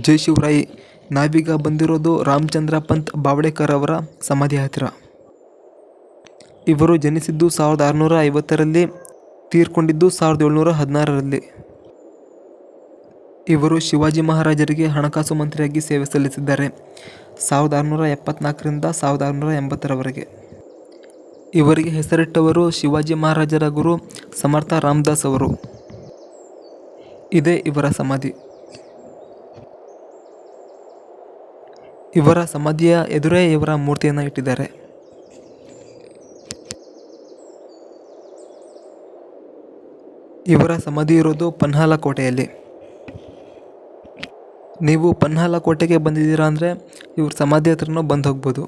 ಜೈ ಶಿವರಾಯಿ ನಾವೀಗ ಬಂದಿರೋದು ರಾಮಚಂದ್ರ ಪಂತ್ ಬಾವಡೇಕರ್ ಅವರ ಸಮಾಧಿ ಹತ್ತಿರ. ಇವರು ಜನಿಸಿದ್ದು ಸಾವಿರದ ಆರುನೂರ ಐವತ್ತರಲ್ಲಿ, ತೀರ್ಕೊಂಡಿದ್ದು ಸಾವಿರದ ಏಳ್ನೂರ ಹದಿನಾರರಲ್ಲಿ. ಇವರು ಶಿವಾಜಿ ಮಹಾರಾಜರಿಗೆ ಹಣಕಾಸು ಮಂತ್ರಿಯಾಗಿ ಸೇವೆ ಸಲ್ಲಿಸಿದ್ದಾರೆ, ಸಾವಿರದ ಆರುನೂರ ಎಪ್ಪತ್ನಾಲ್ಕರಿಂದ ಸಾವಿರದ ಆರುನೂರ ಎಂಬತ್ತರವರೆಗೆ. ಇವರಿಗೆ ಹೆಸರಿಟ್ಟವರು ಶಿವಾಜಿ ಮಹಾರಾಜರ ಗುರು ಸಮರ್ಥ ರಾಮದಾಸ್ ಅವರು. ಇದೇ ಇವರ ಸಮಾಧಿ. ಇವರ ಸಮಾಧಿಯ ಎದುರೇ ಇವರ ಮೂರ್ತಿಯನ್ನು ಇಟ್ಟಿದ್ದಾರೆ. ಇವರ ಸಮಾಧಿ ಇರೋದು ಪನ್ಹಾಲ ಕೋಟೆಯಲ್ಲಿ ನೀವು ಪನ್ಹಾಲ ಕೋಟೆಗೆ ಬಂದಿದ್ದೀರಾ ಅಂದರೆ ಇವ್ರ ಸಮಾಧಿ ಹತ್ರನೂ ಬಂದು ಹೋಗ್ಬೋದು.